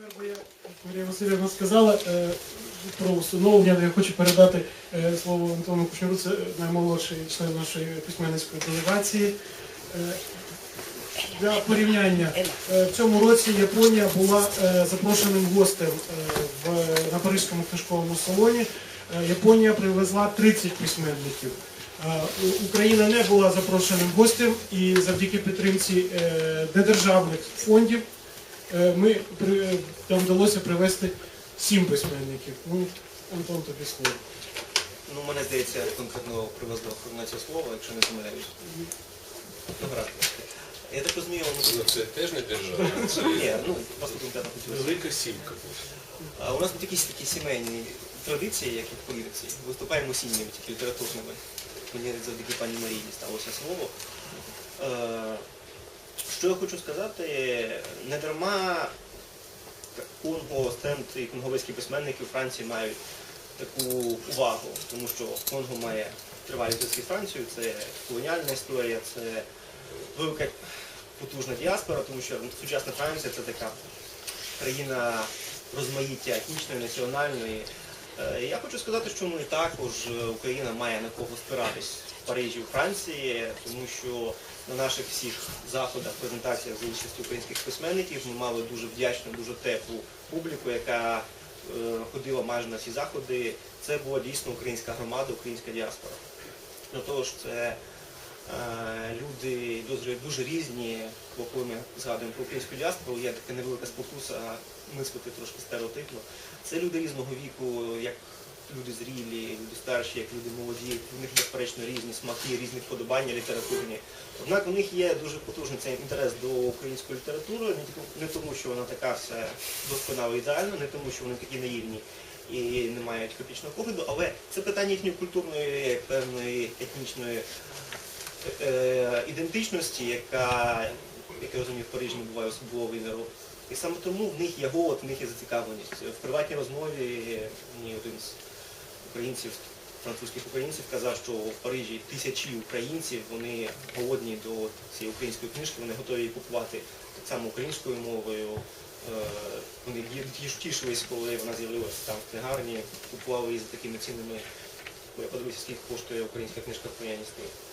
чергу Марія Васильівна сказала е, про установлення, я хочу передати е, слово Антону Кушніру, це наймолодший член нашої письменницької делегації. Е, Для порівняння, е, в цьому році Японія була е, запрошеним гостем е, на Паризькому книжковому салоні. Е, Японія привезла 30 письменників. Е, Україна не була запрошеним гостем і завдяки підтримці е, недержавних фондів Е, Ми при- нам вдалося привезти сім письменників. Ну, Антон, тобі слово. Ну, мене здається, конкретно привезли на це слово, якщо не помиляюсь. Ну, гаразд. Я так розумію, Ну, воно це теж не держава, Ні, ну, просто конкретно хотілося. велика сімка. А у нас тут якісь такі сімейні традиції, як і в політиці. Виступаємо сім'ями, тільки літературними. Мені завдяки пані Марії дісталося слово. Що я хочу сказати, не дарма Конго, стенд і конговицькі письменники у Франції мають таку увагу, тому що Конго має тривалі зв'язки з Францією, це колоніальна історія, це велика потужна діаспора, тому що сучасна Франція це така країна розмаїття етнічної, національної. Е, Я хочу сказати, що ми також е, Україна має на кого спиратись в Парижі, у Франції, тому що на наших всіх заходах, презентаціях за участю українських письменників ми мали дуже вдячну, дуже теплу публіку, яка е, ходила майже на всі заходи. Це була дійсно українська громада, українська діаспора. До того ж, це Е, люди дуже різні, бо коли ми згадуємо про українську діаспору, є така невелика спокуса мислити трошки стереотипно. Це люди різного віку, як люди зрілі, люди старші, як люди молоді, у них безперечно різні смаки, різні вподобання літературні. Однак у них є дуже потужний цей інтерес до української літератури, не тому, що вона така вся досконало ідеальна, не тому, що вони такі наївні і не мають копічного погляду, але це питання їхньої культурної, певної етнічної е, ідентичності, яка, як я розумію, в Парижі не буває особливий народ. І саме тому в них є голод, в них є зацікавленість. В приватній розмові мені один з українців, французьких українців казав, що в Парижі тисячі українців, вони голодні до цієї української книжки, вони готові її купувати так само українською мовою. Е, Вони ті- ті- тішились, коли вона з'явилася там в книгарні, купували її за такими цінами. Я подивився, скільки коштує українська книжка в порівнянні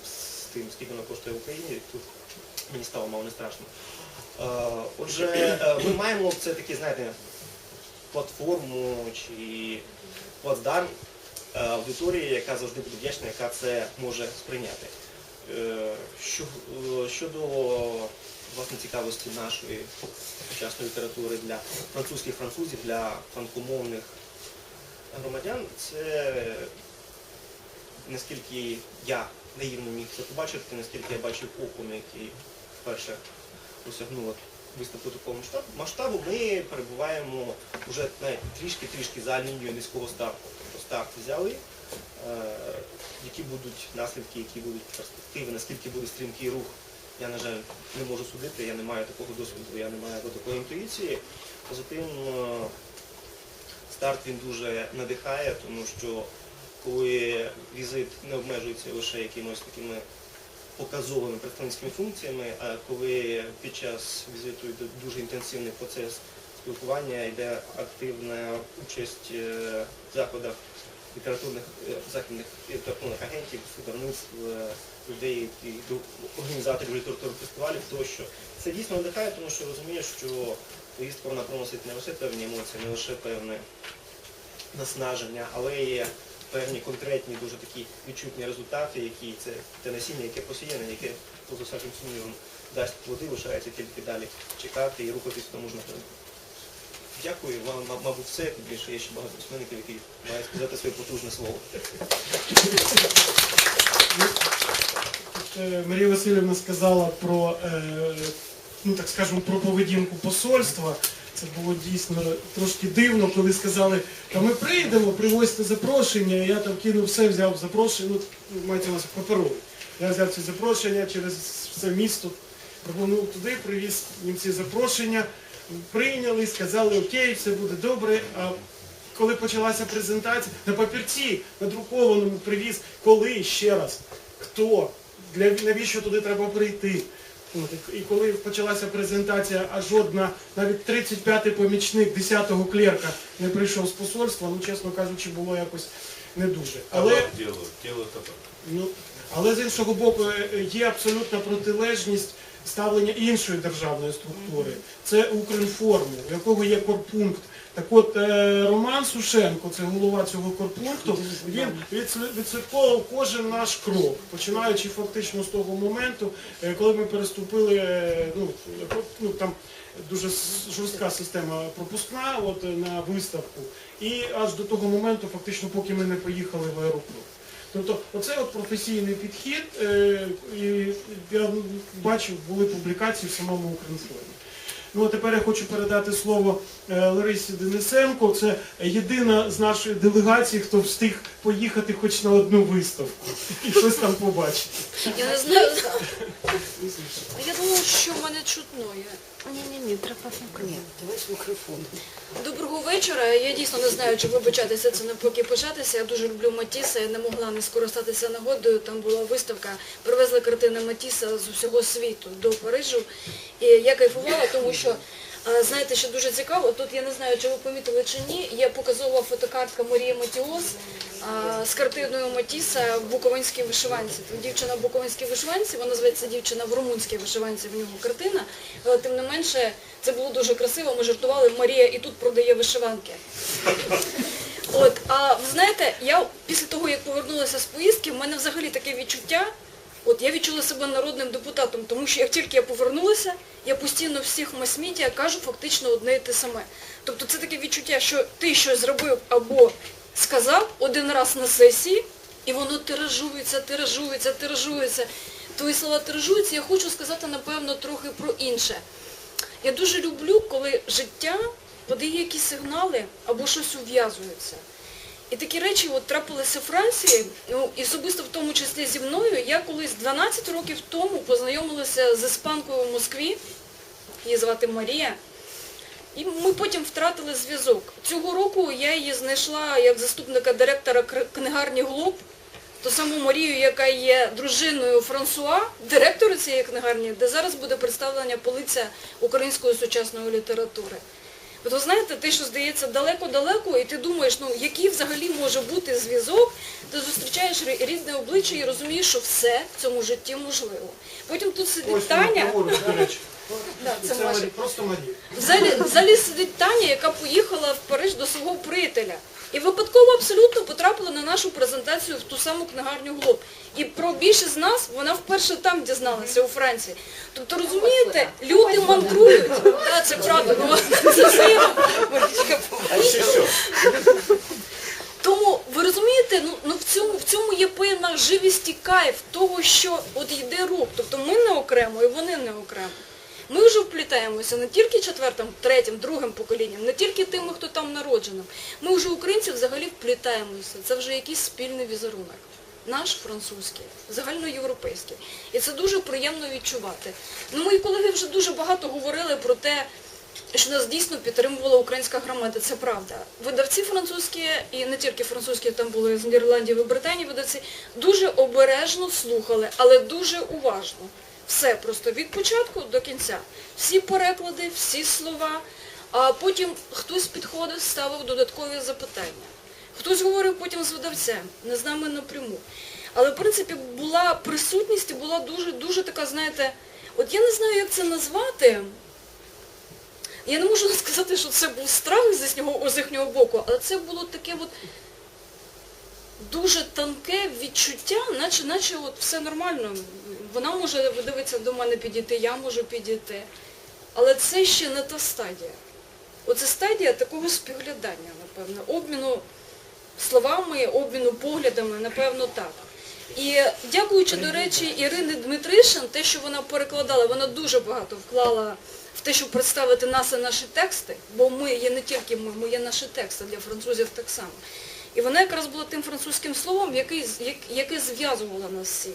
з тим, скільки вона коштує в Україні. Тут мені стало мало не страшно. Е, Отже, е, ми маємо це такі, знаєте, платформу чи плацдарм аудиторії, яка завжди буде вдячна, яка це може сприйняти. Е, е, Щодо власне цікавості нашої сучасної літератури для французьких французів, для франкомовних громадян, це наскільки я наївно міг це побачити, наскільки я бачив оком, який вперше осягнула виставку такого масштабу, ми перебуваємо вже навіть трішки-трішки за лінією низького старту. Старт взяли, е, які будуть наслідки, які будуть перспективи, наскільки буде стрімкий рух. Я, на жаль, не можу судити, я не маю такого досвіду, я не маю такої інтуїції. Позитив е, старт він дуже надихає, тому що коли візит не обмежується лише якимось такими показовими представницькими функціями, а коли під час візиту йде дуже інтенсивний процес спілкування, йде активна участь е, в заходах літературних е, західних літературних агентів, видавництв, е, людей, організаторів літературних фестивалів тощо. Це дійсно надихає, тому що розумієш, що поїздка вона приносить не лише певні емоції, не лише певне наснаження, але є певні конкретні, дуже такі відчутні результати, які це те насіння, яке посіяне, яке поза всяким сумнівом дасть плоди, лишається тільки далі чекати і рухатись в тому ж напрямку. Дякую вам, мабуть, все. Більше є ще багато письменників, які мають сказати своє потужне слово. Е, Марія Васильівна сказала про, е, ну так скажемо, про поведінку посольства. Це було дійсно трошки дивно, коли сказали, та ми прийдемо, привозьте запрошення. Я там кинув все, взяв запрошення, ну мається на увазі паперове. Я взяв ці запрошення через все місто, пропонував туди, привіз їм ці запрошення, прийняли, сказали, окей, все буде добре. А коли почалася презентація, на папірці, надрукованому привіз, коли ще раз, хто, для, навіщо туди треба прийти. От, і- коли почалася презентація, а жодна, навіть 35-й помічник 10-го клерка не прийшов з посольства, ну, чесно кажучи, було якось не дуже. Але Але, ну, але з іншого боку, е, є абсолютна протилежність ставлення іншої державної структури. Це Укрінформу, в якого є корпункт. Так от е, Роман Сушенко, це голова цього корпункту, він відслідковував кожен наш крок, починаючи фактично з того моменту, е, коли ми переступили, е, ну, ну там дуже жорстка система пропускна от, на виставку, і аж до того моменту, фактично, поки ми не поїхали в аеропорт. Тобто, оце от професійний підхід, е, я бачив, були публікації в самому Укрінформі. Ну а тепер я хочу передати слово е, Ларисі Денисенко. Це єдина з нашої делегації, хто встиг поїхати хоч на одну виставку і щось там побачити. Я не знаю. Я думаю, що в мене чутно. Ні-ні-ні, треба мікрофон. Ні, давай з. Доброго вечора. Я дійсно не знаю, чи вибачатися це не поки початися. Я дуже люблю Матіса, я не могла не скористатися нагодою. Там була виставка, привезли картини Матіса з усього світу до Парижу. І я кайфувала, тому що. А, Знаєте, що дуже цікаво, тут я не знаю, чи ви помітили чи ні, є показова фотокартка Марії Матіос з картиною Матіса в Буковинській вишиванці. Дівчина в Буковинській вишиванці, вона зветься дівчина в румунській вишиванці, в нього картина. Але тим не менше, це було дуже красиво. Ми жартували, Марія і тут продає вишиванки. От, а ви знаєте, я після того, як повернулася з поїздки, в мене взагалі таке відчуття. От я відчула себе народним депутатом, тому що як тільки я повернулася, я постійно всіх мас-медіа кажу фактично одне і те саме. Тобто це таке відчуття, що ти щось зробив або сказав один раз на сесії, і воно тиражується, тиражується, тиражується. Твої слова тиражуються, я хочу сказати, напевно, трохи про інше. Я дуже люблю, коли життя подає якісь сигнали або щось ув'язується. І такі речі от трапилися в Франції, ну, і особисто в тому числі зі мною. Я колись 12 років тому познайомилася з іспанкою в Москві, її звати Марія. І ми потім втратили зв'язок. Цього року я її знайшла як заступника директора книгарні Глоб, ту саму Марію, яка є дружиною Франсуа, директора цієї книгарні, де зараз буде представлення полиця української сучасної літератури. От ви знаєте, те, що здається далеко-далеко, і ти думаєш, ну який взагалі може бути зв'язок, ти зустрічаєш різне обличчя і розумієш, що все в цьому житті можливо. Потім тут сидить Ось Таня. поруч, до речі. Да, це Це Марі- просто Марія. В залі, в залі сидить Таня, яка поїхала в Париж до свого приятеля. І випадково абсолютно потрапила на нашу презентацію в ту саму книгарню Глоб. І про більшість з нас вона вперше там дізналася у Франції. Тобто, розумієте, люди мандрують. Так, це правда. Це все я- А еще что? Тому ви розумієте, ну, ну в цьому є певна живість і кайф того, що от йде рух. Тобто ми не окремо і вони не окремо. Ми вже вплітаємося не тільки четвертим, третім, другим поколінням, не тільки тими, хто там народженим. Ми вже українці взагалі вплітаємося. Це вже якийсь спільний візерунок. Наш французький, загальноєвропейський. І це дуже приємно відчувати. Ну, мої колеги вже дуже багато говорили про те, що нас дійсно підтримувала українська громада, це правда. Видавці французькі, і не тільки французькі, там були з Нідерландів і Британії видавці, дуже обережно слухали, але дуже уважно. Все просто від початку до кінця. Всі переклади, всі слова. А потім хтось підходив, ставив додаткові запитання. Хтось говорив потім з видавцем, не з нами напряму. Але в принципі була присутність і була дуже, дуже така, знаєте, от я не знаю, як це назвати. Я не можу сказати, що це був страх з їхнього, боку, але це було таке от дуже тонке відчуття, наче, наче от все нормально. Вона може дивитися до мене підійти, я можу підійти. Але це ще не та стадія. Оце стадія такого спіглядання, напевно, обміну словами, обміну поглядами, напевно, так. І дякуючи, до речі, Ірині Дмитришин, те, що вона перекладала, вона дуже багато вклала в те, щоб представити нас і наші тексти, бо ми є не тільки ми, ми є наші тексти для французів так само. І вона якраз була тим французьким словом, яке зв'язувало нас всіх.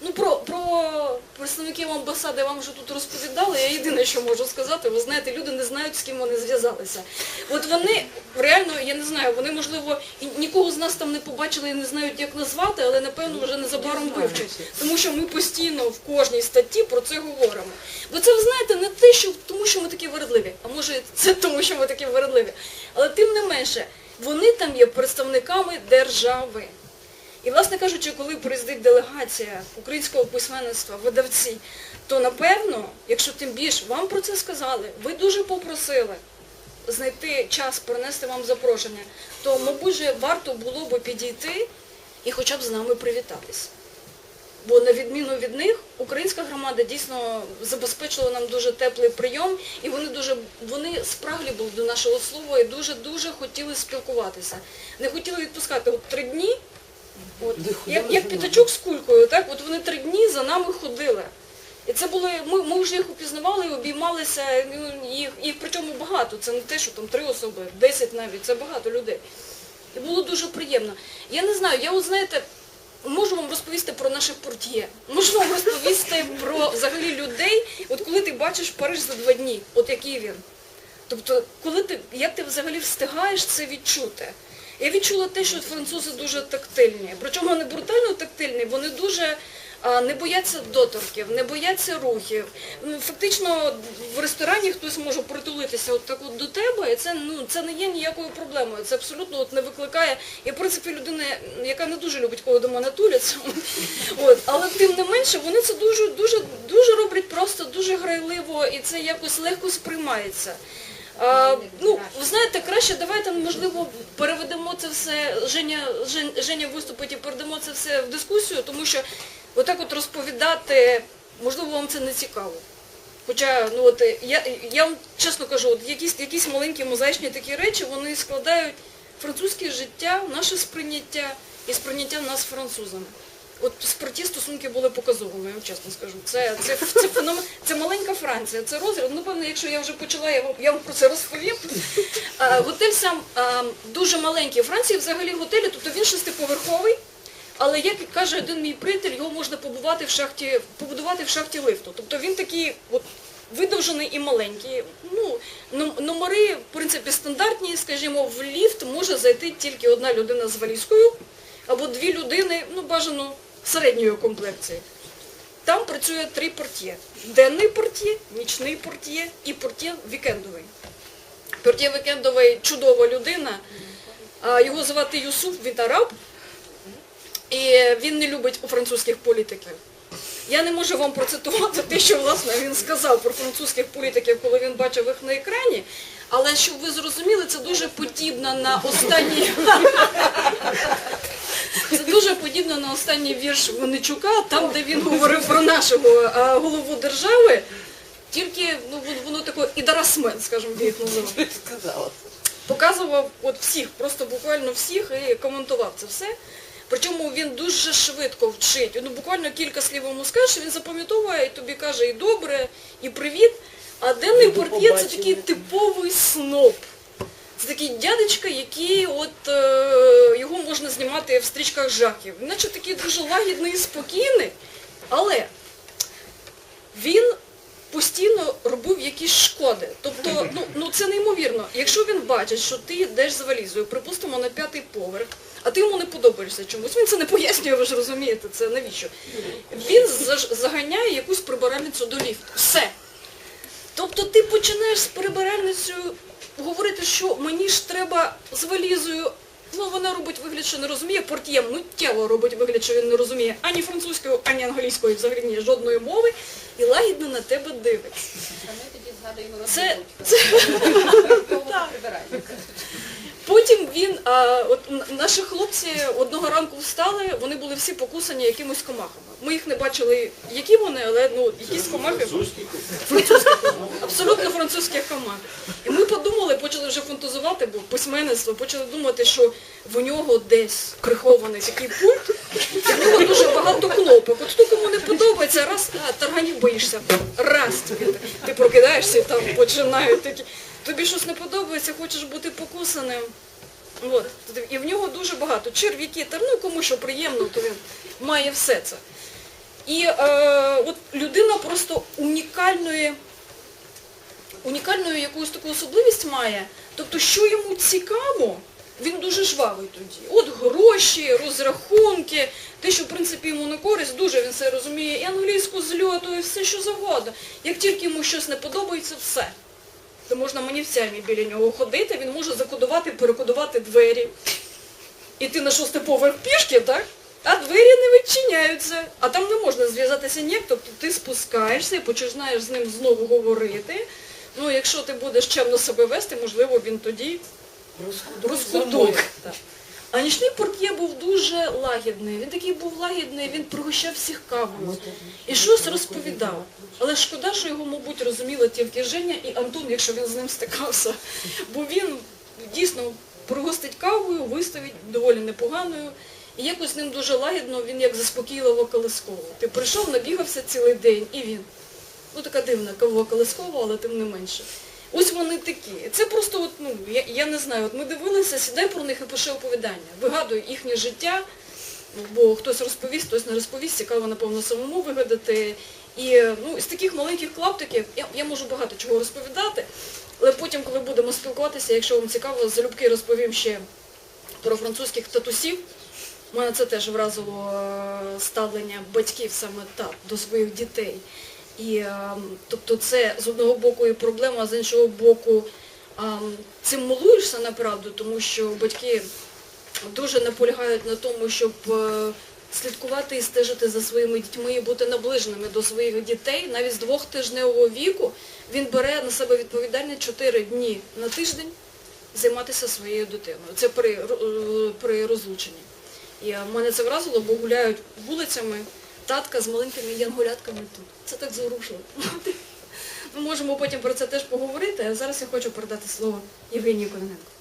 Ну про, про представників амбасади вам вже тут розповідали. Я єдине, що можу сказати, ви знаєте, люди не знають, з ким вони зв'язалися. От вони реально, я не знаю, вони можливо нікого з нас там не побачили і не знають, як назвати, але напевно вже незабаром вивчать. Тому що ми постійно в кожній статті про це говоримо. Бо це ви знаєте не те, що тому, що ми такі вередливі, а може це тому, що ми такі вередливі. Але тим не менше, вони там є представниками держави. І, власне кажучи, коли приїздить делегація українського письменництва, видавці, то напевно, якщо тим більше вам про це сказали, ви дуже попросили знайти час, принести вам запрошення, то, мабуть, варто було би підійти і хоча б з нами привітатися. Бо на відміну від них, українська громада дійсно забезпечила нам дуже теплий прийом, і вони дуже вони спраглі були до нашого слова і дуже дуже хотіли спілкуватися. Не хотіли відпускати от три дні. От, як, як п'ятачок з кулькою, так от вони три дні за нами ходили. І це були, ми, ми вже їх упізнавали, обіймалися, ну, їх, їх причому багато. Це не те, що там три особи, десять навіть, це багато людей. І було дуже приємно. Я не знаю, я от знаєте, можу вам розповісти про наше портьє. Можу вам розповісти про взагалі людей, от коли ти бачиш Париж за два дні, от який він. Тобто, коли ти, як ти взагалі встигаєш це відчути? Я відчула те, що французи дуже тактильні. Причому не брутально тактильні, вони дуже не бояться доторків, не бояться рухів. Ну, Фактично в ресторані хтось може притулитися от так от до тебе, і це, ну, це не є ніякою проблемою. Це абсолютно от не викликає. Я, в принципі, людина, яка не дуже любить, коли до мене туляться. От, але тим не менше, вони це дуже, дуже, дуже роблять просто дуже грайливо, і це якось легко сприймається. А, ну, ви знаєте, краще давайте, можливо, переведемо це все, Женя, Жен, Женя виступить і передамо це все в дискусію, тому що отак от розповідати, можливо, вам це не цікаво. Хоча, ну от я, я вам чесно кажу, от якісь, якісь маленькі мозаїчні такі речі, вони складають французьке життя, наше сприйняття і сприйняття нас французами. От ті стосунки були показовими, я чесно скажу. Це, це, це, феномен, це маленька Франція, це розряд. Ну, певно, якщо я вже почала, я вам, я вам про це розповім. А, готель сам а, дуже маленький. У Франції взагалі готелі, тобто він шестиповерховий, але як каже один мій приятель, його можна побувати в шахті, побудувати в шахті лифту. Тобто він такий от, видовжений і маленький. Ну, номери, в принципі, стандартні, скажімо, в ліфт може зайти тільки одна людина з валізкою, або дві людини, ну, бажано середньої комплекції. Там працює три портє. Денний портє, нічний портє і портє вікендовий. Портє вікендовий чудова людина. Його звати Юсуф, він араб. І він не любить у французьких політиків. Я не можу вам процитувати те, що власне він сказав про французьких політиків, коли він бачив їх на екрані. Але щоб ви зрозуміли, це дуже подібно на останній. Це дуже подібно на останній вірш Винничука, там, де він говорив про нашого голову держави, тільки ну, воно- таке ідарасмен, скажімо, я їх називав. Показував от всіх, просто буквально всіх і коментував це все. Причому він дуже швидко вчить. Ну, буквально кілька слів йому скажеш, він запам'ятовує і тобі каже і добре, і привіт. А денний портє це такий типовий сноб. Це такий дядечка, який от е, його можна знімати в стрічках жахів. Наче такий дуже лагідний і спокійний, але він постійно робив якісь шкоди. Тобто, ну, ну це неймовірно. Якщо він бачить, що ти йдеш з валізою, припустимо, на п'ятий поверх, а ти йому не подобаєшся чомусь, він це не пояснює, ви ж розумієте, це навіщо? Він заганяє якусь прибиральницю до ліфту. Все. Тобто ти починаєш з прибиральницею говорити, що мені ж треба з валізою. Ну, вона робить вигляд, що не розуміє, портьє миттєво робить вигляд, що він не розуміє ані французької, ані англійської, взагалі ні, жодної мови, і лагідно на тебе дивиться. Це, це, Потім він, а, от наші хлопці одного ранку встали, вони були всі покусані якимось комахами. Ми їх не бачили, які вони, але ну, якісь комахи. Абсолютно французьких комах. І ми подумали, почали вже фантазувати, бо письменництво, почали думати, що в нього десь прихований такий пульт, в нього дуже багато кнопок. От хто кому не подобається, раз, а, тарганів боїшся, раз тобі, ти прокидаєшся і там починають такі. Тобі щось не подобається, хочеш бути покусаним. От. І в нього дуже багато черв'яки, ну кому що приємно, то він має все це. І е, от людина просто унікальної, унікальною якусь таку особливість має. Тобто, що йому цікаво, він дуже жвавий тоді. От гроші, розрахунки, те, що в принципі йому на користь, дуже він все розуміє, і англійську зльоту, і все що завгодно. Як тільки йому щось не подобається, все. То можна манівцями біля нього ходити, він може закодувати, перекодувати двері. Іти на шостий поверх пішки, так? А двері не відчиняються, а там не можна зв'язатися ніяк, тобто ти спускаєшся і починаєш з ним знову говорити. Ну, якщо ти будеш чемно себе вести, можливо, він тоді розкудує. А нічний портє був дуже лагідний. Він такий був лагідний, він пригощав всіх кавою і щось розповідав. Але шкода, що його, мабуть, розуміли тільки Женя і Антон, якщо він з ним стикався. Бо він дійсно пригостить кавою, виставить доволі непоганою. І якось з ним дуже лагідно, він як заспокійливо колисково. Ти прийшов, набігався цілий день, і він. Ну така дивна кавова колискова, але тим не менше. Ось вони такі. Це просто, от, ну, я, я не знаю, от ми дивилися, сідай про них і пиши оповідання. Вигадуй їхнє життя, бо хтось розповість, хтось не розповість, цікаво, напевно, самому вигадати. І ну, з таких маленьких клаптиків я, я можу багато чого розповідати, але потім, коли будемо спілкуватися, якщо вам цікаво, залюбки розповім ще про французьких татусів. У Мене це теж вразило е, ставлення батьків саме так до своїх дітей. І е, тобто це з одного боку і проблема, а з іншого боку е, цим милуєшся направду, тому що батьки дуже наполягають на тому, щоб е, слідкувати і стежити за своїми дітьми і бути наближеними до своїх дітей. Навіть з двохтижневого віку він бере на себе відповідальність 4 дні на тиждень займатися своєю дитиною. Це при, е, при розлученні. І е, мене це вразило, бо гуляють вулицями татка з маленькими янголятками тут. Це так зворушило. Ми можемо потім про це теж поговорити, а зараз я хочу передати слово Євгенію Кононенко.